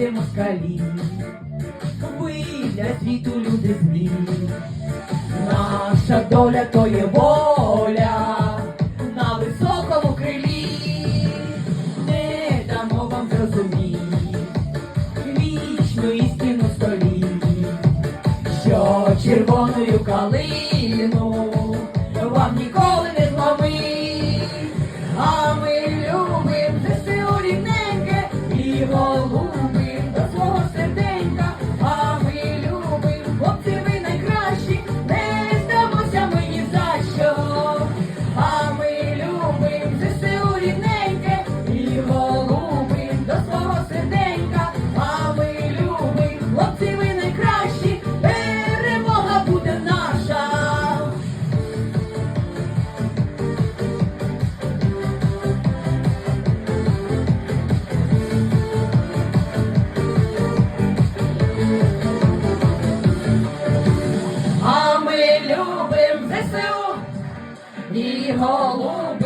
москалі. Ви для світу люди злі. Наша доля то є воля на високому крилі. Не дамо вам зрозуміти вічну істину століть, що червоною калиною любим ЗСУ і голубим.